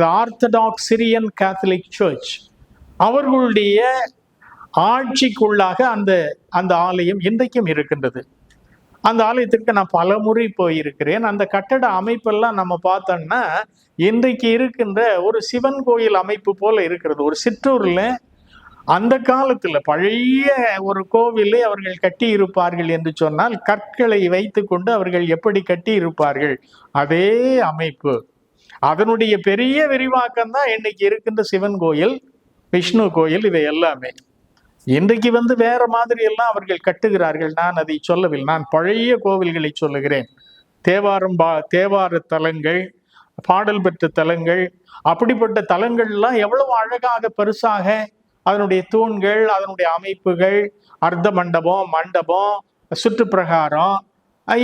Orthodox Syrian Catholic search. அவர்களுடைய ஆட்சிக்குள்ளாக அந்த அந்த ஆலயம் இன்றைக்கும் இருக்கின்றது. அந்த ஆலயத்திற்கு நான் பல முறை போயிருக்கிறேன். அந்த கட்டட அமைப்பெல்லாம் நம்ம பார்த்தோம்னா இன்றைக்கு இருக்கின்ற ஒரு சிவன் கோயில் அமைப்பு போல இருக்கிறது. ஒரு சிற்றூர்ல அந்த காலத்துல பழைய ஒரு கோவிலை அவர்கள் கட்டி இருப்பார்கள் என்று சொன்னால் கற்களை வைத்துக்கொண்டு அவர்கள் எப்படி கட்டி இருப்பார்கள் அதே அமைப்பு. அதனுடைய பெரிய விரிவாக்கம் தான் இன்னைக்கு இருக்கின்ற சிவன் கோயில் விஷ்ணு கோயில் இவை எல்லாமே. இன்றைக்கு வந்து வேற மாதிரி எல்லாம் அவர்கள் கட்டுகிறார்கள். நான் அதை சொல்லவில்லை. நான் பழைய கோவில்களை சொல்லுகிறேன். தேவாரம் பா தேவார தலங்கள் பாடல் பெற்ற தலங்கள் அப்படிப்பட்ட தலங்கள்லாம் எவ்வளவு அழகாக பெருசாக அதனுடைய தூண்கள் அதனுடைய அமைப்புகள் அர்த்த மண்டபம் மண்டபம் சுற்றுப்பிரகாரம்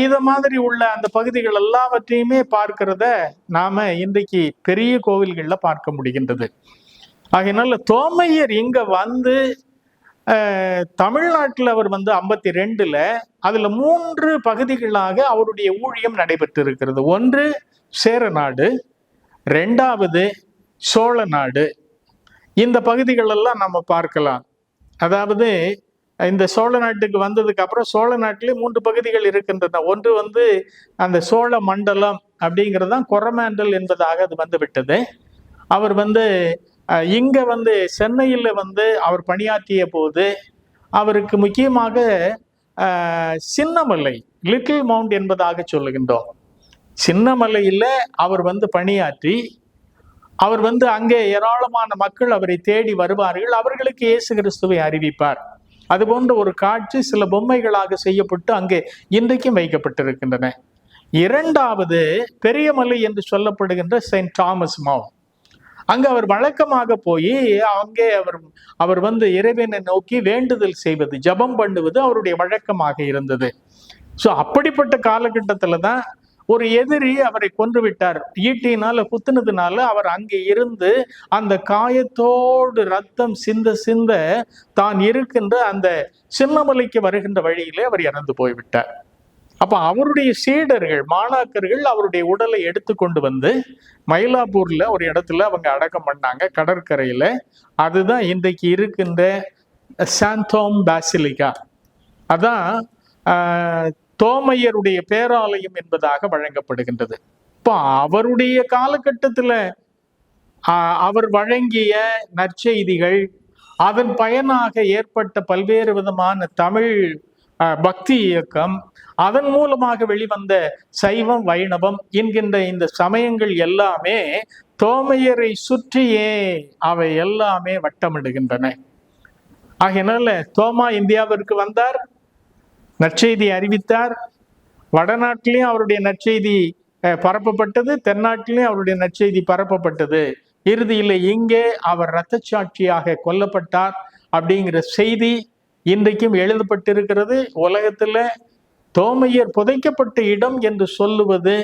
இது மாதிரி உள்ள அந்த பகுதிகள் எல்லாவற்றையுமே பார்க்கிறத நாம இன்றைக்கு பெரிய கோவில்கள்ல பார்க்க முடிகின்றது. ஆகையினால தோமையர் இங்க வந்து தமிழ்நாட்டில் அவர் வந்து ஐம்பத்தி ரெண்டுல அதுல மூன்று பகுதிகளாக அவருடைய ஊழியம் நடைபெற்று இருக்கிறது ஒன்று சேரநாடு ரெண்டாவது சோழ நாடு. இந்த பகுதிகளெல்லாம் நம்ம பார்க்கலாம். அதாவது இந்த சோழ நாட்டுக்கு வந்ததுக்கு அப்புறம் சோழ நாட்டிலே மூன்று பகுதிகள் இருக்கின்றன. ஒன்று வந்து அந்த சோழ மண்டலம் அப்படிங்கிறது தான் கொரமாண்டல் என்பதாக அது வந்து விட்டது அவர் வந்து இங்க வந்து சென்னையில் வந்து அவர் பணியாற்றிய போது அவருக்கு முக்கியமாக சின்னமலை லிட்டில் மவுண்ட் என்பதாக சொல்லுகின்றோம். சின்னமலையில் அவர் வந்து பணியாற்றி அவர் வந்து அங்கே ஏராளமான மக்கள் அவரை தேடி வருவார்கள். அவர்களுக்கு இயேசு கிறிஸ்துவை அறிவிப்பார். அது போன்ற ஒரு காட்சி சில பொம்மைகளாக செய்யப்பட்டு அங்கே இன்றைக்கும் வைக்கப்பட்டிருக்கின்றன. இரண்டாவது பெரியமலை என்று சொல்லப்படுகின்ற செயின்ட் தாமஸ் மவுண்ட் அங்கே அவர் வழக்கமாக போய் அங்கே அவர் அவர் வந்து இறைவனை நோக்கி வேண்டுதல் செய்வது ஜெபம் பண்ணுவது அவருடைய வழக்கமாக இருந்தது. ஸோ அப்படிப்பட்ட காலகட்டத்தில் தான் ஒரு எதிரி அவரை கொன்று விட்டார் ஈட்டினால குத்துனதுனால அவர் அங்கே இருந்து அந்த காயத்தோடு ரத்தம் சிந்த சிந்த தான் இருக்கின்ற அந்த சின்னமலைக்கு வருகின்ற வழியிலே அவர் இறந்து போய்விட்டார். அப்ப அவருடைய சீடர்கள் மாணாக்கர்கள் அவருடைய உடலை எடுத்து கொண்டு வந்து மயிலாப்பூர்ல ஒரு இடத்துல அவங்க அடக்கம் பண்ணாங்க கடற்கரையில. அதுதான் இன்றைக்கு இருக்கின்ற சாந்தோம் பாசிலிகா அதான் தோமையருடைய பேராலயம் என்பதாக வழங்கப்படுகின்றது. இப்போ அவருடைய காலகட்டத்தில் அவர் வழங்கிய நற்செய்திகள் அதன் பயனாக ஏற்பட்ட பல்வேறு விதமான தமிழ் பக்தி இயக்கம் அதன் மூலமாக வெளிவந்த சைவம் வைணவம் என்கின்ற இந்த சமயங்கள் எல்லாமே தோமையரை சுற்றியே அவை எல்லாமே வட்டமிடுகின்றன. ஆகையினால தோமா இந்தியாவிற்கு வந்தார் நற்செய்தி அறிவித்தார். வடநாட்டிலையும் அவருடைய நற்செய்தி பரப்பப்பட்டது. தென்னாட்டிலையும் அவருடைய நற்செய்தி பரப்பப்பட்டது. இறுதியில் இங்கே அவர் இரத்த சாட்சியாக கொல்லப்பட்டார் அப்படிங்கிற செய்தி இன்றைக்கும் எழுதப்பட்டிருக்கிறது. உலகத்தில் தோமையர் புதைக்கப்பட்ட இடம் என்று சொல்லுவது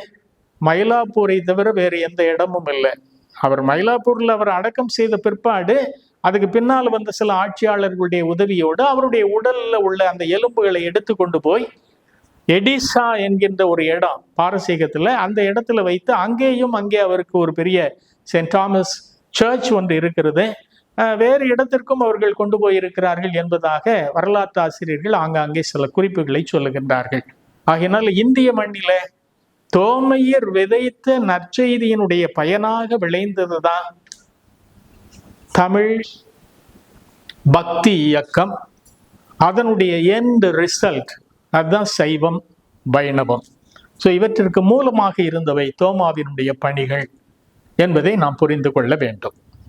மயிலாப்பூரை தவிர வேறு எந்த இடமும் இல்லை. அவர் மயிலாப்பூரில் அவர் அடக்கம் செய்த பிற்பாடு அதுக்கு பின்னால் வந்த சில ஆட்சியாளர்களுடைய உதவியோடு அவருடைய உடல்ல உள்ள அந்த எலும்புகளை எடுத்து கொண்டு போய் எடிசா என்கின்ற ஒரு இடம் பாரசீகத்தில் அந்த இடத்துல வைத்து அங்கேயும் அங்கே அவருக்கு ஒரு பெரிய சென்ட் தாமஸ் சர்ச் ஒன்று இருக்கிறது. வேறு இடத்திற்கும் அவர்கள் கொண்டு போயிருக்கிறார்கள் என்பதாக வரலாற்று ஆசிரியர்கள் ஆங்காங்கே சில குறிப்புகளை சொல்லுகின்றார்கள். ஆகையினால் இந்திய மண்ணில தோமையர் விதைத்த நற்செய்தியினுடைய பயனாக விளைந்ததுதான் தமிழ் பக்தி இயக்கம் அதனுடைய எண்ட் ரிசல்ட் அதுதான் சைவம் வைணவம். ஸோ இவற்றிற்கு மூலமாக இருந்தவை தோமாவினுடைய பணிகள் என்பதை நாம் புரிந்து கொள்ள வேண்டும்.